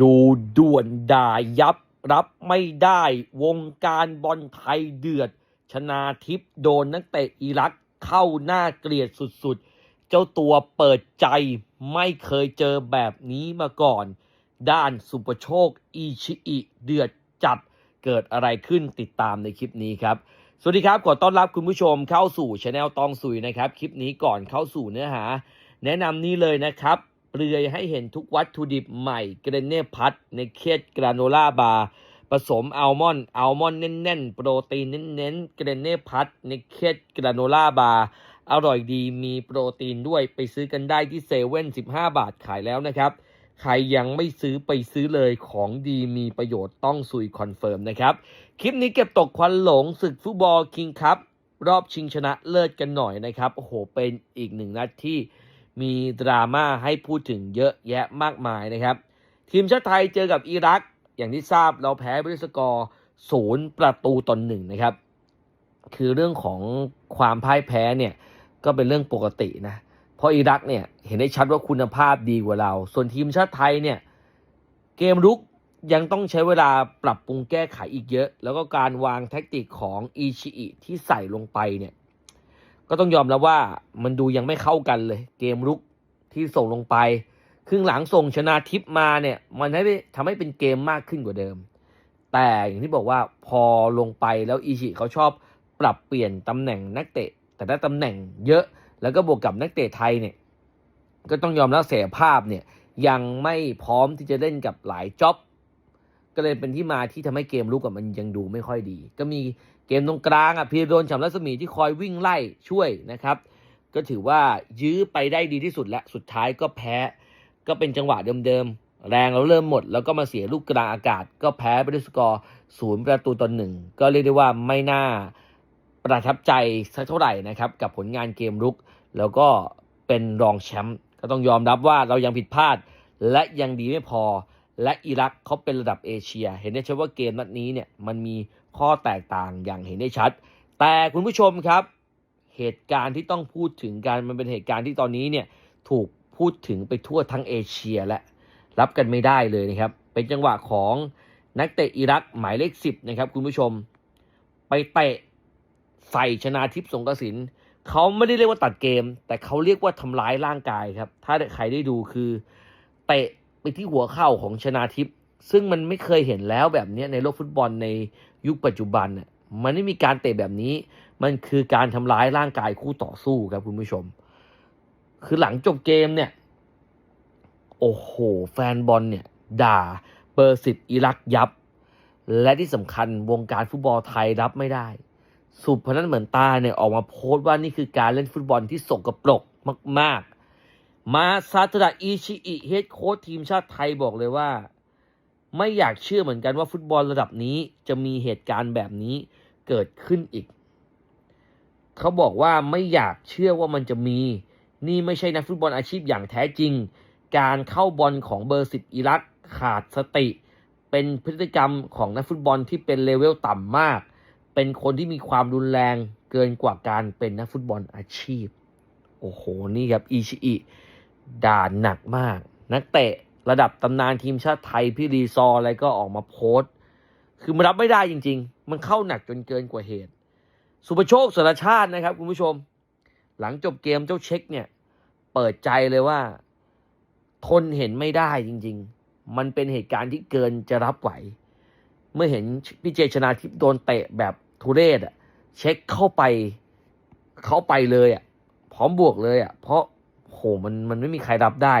ดูด่วนด่ายับรับไม่ได้วงการบอลไทยเดือด ชนาทิพย์โดนนักเตะอิรักเข้าหน้าเกลียดสุดๆ เจ้าตัวเปิดใจไม่เคยเจอแบบนี้มาก่อน ด้านสุปโชคอีชิอิเดือดจัดเกิดอะไรขึ้นติดตามในคลิปนี้ครับ สวัสดีครับขอต้อนรับคุณผู้ชมเข้าสู่ช anel ตองสุยนะครับ คลิปนี้ก่อนเข้าสู่เนื้อหา แนะนำนี้เลยนะครับ เปลือยให้เห็นทุกวัตถุดิบใหม่เกรเน่พัทในเคสกราโนล่าบาร์ผสมอัลมอนด์อัลมอนด์แน่นๆ โปรตีนเน้นๆเกรเน่พัทในเคสกราโนล่าบาร์อร่อยดีมีโปรตีนด้วยไปซื้อกันได้ที่เซเว่น15บาทขายแล้วนะครับ ใครยังไม่ซื้อไปซื้อเลยของดีมีประโยชน์ต้องซุยคอนเฟิร์มนะครับ คลิปนี้เก็บตกควันหลงศึกฟุตบอลคิงคัพรอบชิงชนะเลิศกันหน่อยนะครับ โอ้โห เป็นอีกหนึ่งนัดที่ มีดราม่าให้พูดถึงเยอะแยะมากมายนะครับ ทีมชาติไทยเจอกับอิรัก อย่างที่ทราบเราแพ้บริสกอร์ศูนย์ประตูต่อหนึ่งนะครับ คือเรื่องของความพ่ายแพ้เนี่ยก็เป็นเรื่องปกตินะ เพราะอิรักเนี่ยเห็นได้ชัดว่าคุณภาพดีกว่าเรา ส่วนทีมชาติไทยเนี่ยเกมรุกยังต้องใช้เวลาปรับปรุงแก้ไขอีกเยอะ แล้วก็การวางแท็กติกของอีชิอิที่ใส่ลงไปเนี่ย ก็ต้องยอมแล้วว่ามันดูยังไม่เข้ากันเลย เกมรุกที่ส่งลงไป ครึ่งหลังส่งชนะทิพมาเนี่ย มันให้ทำให้เป็นเกมมากขึ้นกว่าเดิม แต่อย่างที่บอกว่าพอลงไปแล้วอีชิเขาชอบปรับเปลี่ยนตำแหน่งนักเตะ แต่ละตำแหน่งเยอะแล้วก็บวกกับนักเตะไทยเนี่ย ก็ต้องยอมรับเสียภาพเนี่ยยังไม่พร้อมที่จะเล่นกับหลายจ็อบ ก็เลยเป็นที่มาที่ทำให้เกมลุกกับมันยังดูไม่ค่อยดี ก็มีเกมตรงกลางอะพีรโดนฉำรัศมีที่คอยวิ่งไล่ช่วยนะครับ ก็ถือว่ายื้อไปได้ดีที่สุดและสุดท้ายก็แพ้ ก็เป็นจังหวะเดิมๆ แรงเราเริ่มหมด แล้วก็มาเสียลูกกลางอากาศ ก็แพ้ไปด้วยสกอร์ศูนย์ประตูต่อหนึ่งก็เรียกได้ว่าไม่น่าประทับใจสักเท่าไหร่นะครับกับผลงานเกมรุก แล้วก็เป็นรองแชมป์ก็ต้องยอมรับว่าเรายังผิดพลาด และยังดีไม่พอ และอิรักเขาเป็นระดับเอเชีย เห็นได้ชัดว่าเกมนัดนี้เนี่ยมันมีข้อแตกต่างอย่างเห็นได้ชัด แต่คุณผู้ชมครับ เหตุการณ์ที่ต้องพูดถึงกันมันเป็นเหตุการณ์ที่ตอนนี้เนี่ยถูกพูดถึงไปทั่วทั้งเอเชียและรับกันไม่ได้เลยนะครับ เป็นจังหวะของนักเตะอิรักหมายเลขสิบนะครับคุณผู้ชม ไปเตะใส่ชนาทิพย์สงกสินเขาไม่ได้เรียกว่าตัดเกม แต่เขาเรียกว่าทำร้ายร่างกายครับ ถ้าใครได้ดูคือเตะ ไปที่หัวเข่าของชนาทิพย์ซึ่งมันไม่เคยเห็นแล้วแบบนี้ในโลกฟุตบอลในยุคปัจจุบันน่ะมันไม่มีการเตะแบบนี้ มันคือการทำร้ายร่างกายคู่ต่อสู้ครับคุณผู้ชม คือหลังจบเกมเนี่ย โอ้โห แฟนบอลเนี่ย ด่าเบอร์สิบอิรักยับ และที่สำคัญวงการฟุตบอลไทยรับไม่ได้ สุพนันเหมือนตาเนี่ยออกมาโพสต์ว่านี่คือการเล่นฟุตบอลที่สกปรกมากๆ มาซาตระอิชิอิเฮดโค้ชทีมชาติไทยบอกเลยว่า ไม่อยากเชื่อเหมือนกันว่าฟุตบอลระดับนี้จะมีเหตุการณ์แบบนี้เกิดขึ้นอีก เขาบอกว่าไม่อยากเชื่อว่ามันจะมี นี่ไม่ใช่นักฟุตบอลอาชีพอย่างแท้จริง การเข้าบอลของเบอร์สิบอิรักขาดสติ เป็นพฤติกรรมของนักฟุตบอลที่เป็นเลเวลต่ำมาก เป็นคนที่มีความรุนแรงเกินกว่าการเป็นนักฟุตบอลอาชีพ โอ้โห นี่ครับอิชิอิ ด่านหนักมาก นักเตะระดับตำนานทีมชาติไทยพี่รีซออะไรก็ออกมาโพสต์ คือมันรับไม่ได้จริง ๆ มันเข้าหนักจนเกินกว่าเหตุ สุประโชคสารชาตินะครับคุณผู้ชม หลังจบเกมเจ้าเช็คเนี่ยเปิดใจเลยว่า ทนเห็นไม่ได้จริง ๆ มันเป็นเหตุการณ์ที่เกินจะรับไหว เมื่อเห็นพี่เจชนาทิพย์โดนเตะแบบทุเรศอะเช็คเข้าไปเข้าไปเลยอะพร้อมบวกเลยอะเพราะ มันมันไม่มีใครรับได้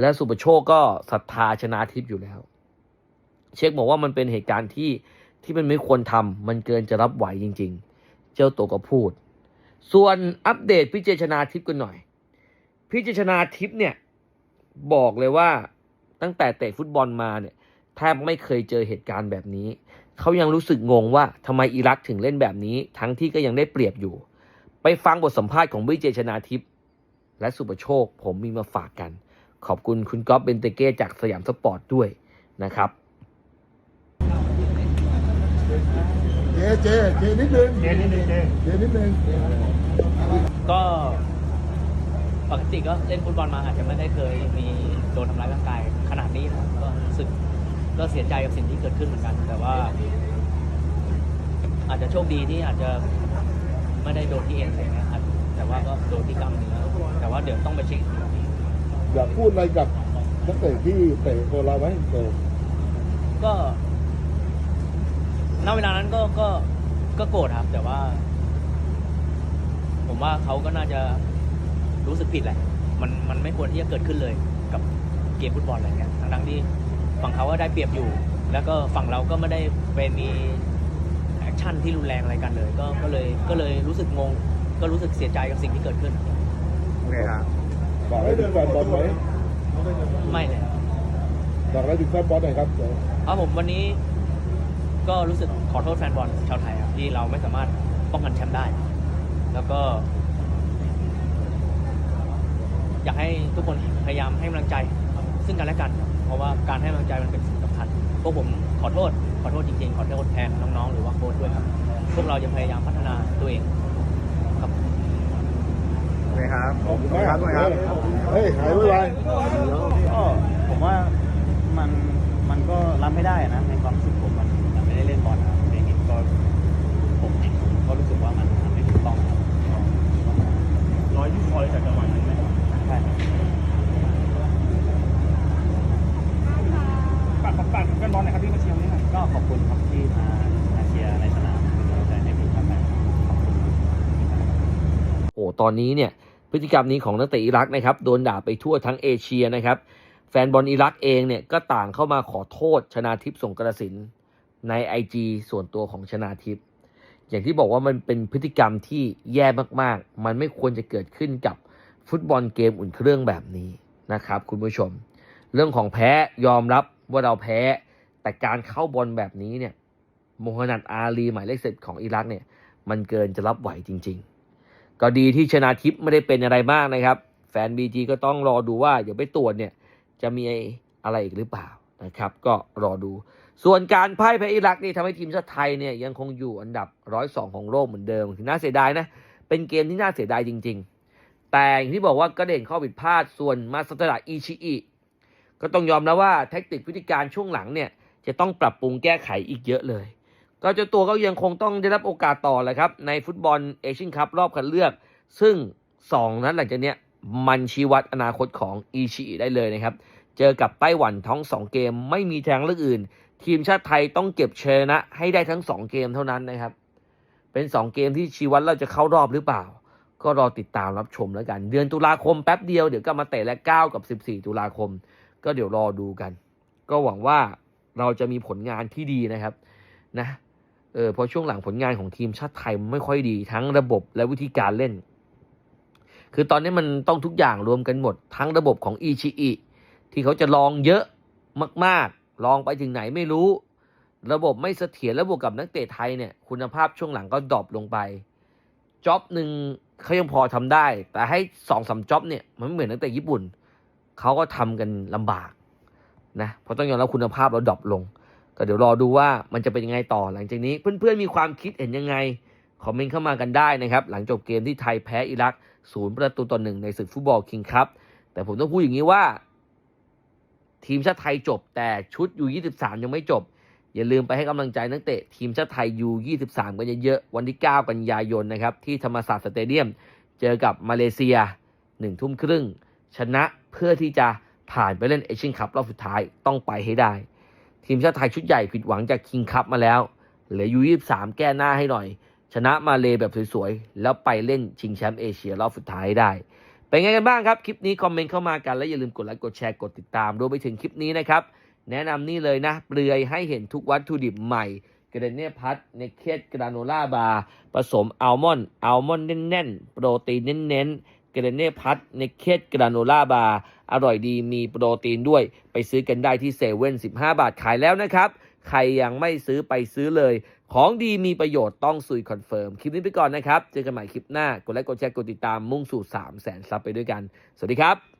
และสุประโชคก็ศรัทธาชนาทิพย์อยู่แล้ว เช็คบอกว่ามันเป็นเหตุการณ์ที่ที่มันไม่ควรทำมันเกินจะรับไหวจริง ๆ เจ้าตัวก็พูด ส่วนอัปเดตพี่เจชนาทิพย์กันหน่อย พี่เจชนาทิพย์เนี่ยบอกเลยว่าตั้งแต่เตะฟุตบอลมาเนี่ยแทบไม่เคยเจอเหตุการณ์แบบนี้ เขายังรู้สึกงงว่าทำไมอิรักถึงเล่นแบบนี้ ทั้งที่ก็ยังได้เปรียบอยู่ ไปฟังบทสัมภาษณ์ของวิเจชนาทิพย์ และสุประโชค ผมมีมาฝากกัน ขอบคุณคุณก๊อฟเบนเตเก้จากสยามสปอร์ตด้วยนะครับ เจ เจ เจนิดนึง เจนิดนึง เจเจนิดนึง ก็ปกติก็เล่นฟุตบอลมาอาจจะไม่ได้เคยมีโดนทำร้ายร่างกายขนาดนี้นะครับก็รู้สึกก็เสียใจกับสิ่งที่เกิดขึ้นเหมือนกัน แต่ว่า อาจจะโชคดีที่อาจจะไม่ได้โดนที่เอ็น แต่ว่าก็โดนที่กล้ามเนื้อแต่ว่าเดี๋ยวต้องไปเช็คอยากพูดอะไรกับนักเตะที่เตะตัวเราไหมเตะก็ณเวลานั้นก็ก็ก็โกรธครับ แต่ว่า ผมว่าเขาก็น่าจะรู้สึกผิดแหละ มันมันไม่ควรที่จะเกิดขึ้นเลยกับเกมฟุตบอลอะไรเงี้ยทั้งๆที่ฝั่งเขาก็ได้เปรียบอยู่ แล้วก็ฝั่งเราก็ไม่ได้ไปมีแอคชั่นที่รุนแรงอะไรกันเลย ก็ก็เลยก็เลยรู้สึกงง ก็รู้สึกเสียใจกับสิ่งที่เกิดขึ้น โอเคครับฝากอะไรถึงแฟนบอลไหมไม่เลยครับฝากอะไรถึงแฟนบอลหน่อยครับเดี๋ยวเอาผมวันนี้ก็รู้สึกขอโทษแฟนบอลชาวไทยครับที่เราไม่สามารถป้องกันแชมป์ได้ แล้วก็ อยากให้ทุกคนพยายามให้กำลังใจซึ่งกันและกัน เพราะว่าการให้กำลังใจมันเป็นสิ่งสำคัญพวกผมขอโทษ ขอโทษจริงๆ ขอโทษแทนน้องๆ หรือว่าโค้ชด้วยครับ พวกเราจะพยายามพัฒนาตัวเองครับโอเคครับขอบคุณคมากรับด้วยครับเฮ้ยหายไวก็ผมว่ามันมันก็รับไม่ได้นะในความรู้สึกผมมันมันไม่ได้เล่นบอลนะครับในนี้ก็ผมเองผมก็รู้สึกว่ามันมันไม่ถูกต้องครับร้อยที่คอยจากจังหวัดนั้นไหมใช่ครับฝากฝากฝากแฟนบอลหน่อยครับที่มาเชียร์วันนี้หน่อยก็ขอบคุณครับที่มามาเชียร์ในสนามเป็นกำลังใจให้ทีมชาติไทยขอบคุณโอ้ตอนนี้เนี่ย พฤติกรรมนี้ของนักเตะอิรักนะครับโดนด่าไปทั่วทั้งเอเชียนะครับ แฟนบอลอิรักเองเนี่ยก็ต่างเข้ามาขอโทษชนาทิพย์สงกระสินใน IG ส่วนตัวของชนาทิพย์อย่างที่บอกว่ามันเป็นพฤติกรรมที่แย่มากๆ มันไม่ควรจะเกิดขึ้นกับฟุตบอลเกมอุ่นเครื่องแบบนี้นะครับ คุณผู้ชม เรื่องของแพ้ยอมรับว่าเราแพ้ แต่การเข้าบอลแบบนี้เนี่ยโมฮัมหมัดอาลีหมายเลขสิบของอิรักเนี่ยมันเกินจะรับไหวจริง ๆ ก็ดีที่ชนะทิพย์ไม่ได้เป็นอะไรมากนะครับ แฟนบีจีก็ต้องรอดูว่าเดี๋ยวไปตรวจเนี่ยจะมีอะไรอีกหรือเปล่านะครับ ก็รอดู ส่วนการพ่ายแพ้อิรักนี่ทำให้ทีมชาติไทยเนี่ยยังคงอยู่อันดับ102ของโลกเหมือนเดิมน่าเสียดายนะเป็นเกมที่น่าเสียดายจริง ๆ แต่อย่างที่บอกว่าก็เด่นข้อผิดพลาดส่วนมาสเตอร์อิชิอิก็ต้องยอมแล้วว่าแท็กติกพฤติการช่วงหลังเนี่ยจะต้องปรับปรุงแก้ไขอีกเยอะเลย ก็เจ้าตัวก็ยังคงต้องได้รับโอกาสต่อแหละครับ ในฟุตบอลเอเชียนคัพรอบคัดเลือก ซึ่ง 2 นั้นหลังจากเนี้ยมันชี้วัดอนาคตของอีชิได้เลยนะครับ เจอกับไต้หวันท้อง2 เกมไม่มีทางเลือกอื่น ทีมชาติไทยต้องเก็บชนะให้ได้ทั้ง 2 เกมเท่านั้นนะครับ เป็น 2 เกมที่ชี้วัดเราจะเข้ารอบหรือเปล่า ก็รอติดตามรับชมแล้วกัน เดือนตุลาคมแป๊บเดียวเดี๋ยวก็มาเตะและ9กับ 14 ตุลาคม ก็เดี๋ยวรอดูกัน ก็หวังว่าเราจะมีผลงานที่ดีนะครับนะ เออพราะช่วงหลังผลงานของทีมชาติไทยไม่ค่อยดีทั้งระบบและวิธีการเล่น คือตอนนี้มันต้องทุกอย่างรวมกันหมด ทั้งระบบของอีชิอิที่เขาจะลองเยอะมาก ๆ ลองไปถึงไหนไม่รู้ ระบบไม่เสถียรและบวกับนักเตะไทยเนี่ย คุณภาพช่วงหลังก็ดรอปลงไปจ็อบหนึ่งเขายังพอทำได้ แต่ให้สองสามจ็อบเนี่ยมันไม่เหมือนนักเตะญี่ปุ่นเขาก็ทำกันลำบากนะเพราะต้องยอมรับคุณภาพเราดรอปลง ก็เดี๋ยวรอดูว่ามันจะเป็นยังไงต่อหลังจากนี้ เพื่อนๆมีความคิดเห็นยังไงคอมเมนต์เข้ามากันได้นะครับ หลังจบเกมที่ไทยแพ้อิรักศูนย์ประตูต่อหนึ่งในศึกฟุตบอลคิงครับแต่ผมต้องพูดอย่างนี้ว่า ทีมชาติไทยจบ แต่ชุดยู23 ยังไม่จบ อย่าลืมไปให้กำลังใจนักเตะทีมชาติไทยยู23 กันเยอะๆวันที่ 9 กันยายนนะครับที่ธรรมศาสตร์สเตเดียม เจอกับมาเลเซีย1ทุ่มครึ่งชนะเพื่อที่จะผ่านไปเล่นเอเชียนคัพรอบสุดท้ายต้องไปให้ได้ ทีมชาติไทยชุดใหญ่ผิดหวังจากคิงคัพมาแล้ว เหลือยู23แก้หน้าให้หน่อย ชนะมาเลแบบสวยๆ แล้วไปเล่นชิงแชมป์เอเชียรอบสุดท้ายได้ เป็นไงกันบ้างครับ คลิปนี้คอมเมนต์เข้ามากัน และอย่าลืมกดไลค์กดแชร์กดติดตามรวมไปถึงคลิปนี้นะครับ แนะนำนี่เลยนะเปลือยให้เห็นทุกวัตถุดิบใหม่กระเนเน่พัทเนเคสกราโนล่าบาร์ผสมอัลมอนด์อัลมอนด์แน่นๆ โปรตีนเน้นๆ กรเนเน่พัทเนเคสกราโนล่าบาร์อร่อยดีมีโปรตีนด้วย ไปซื้อกันได้ที่เซเว่นสิบาทขายแล้วนะครับ ใครยังไม่ซื้อไปซื้อเลย ของดีมีประโยชน์ต้องซุยคอนเฟิร์ม คลิปนี้ไปก่อนนะครับ เจอกันใหม่คลิปหน้ากดไลค์กดแชร์กดติดตามมุ่งสู่3 0 0 0 0 0ซับไปด้วยกัน สวัสดีครับ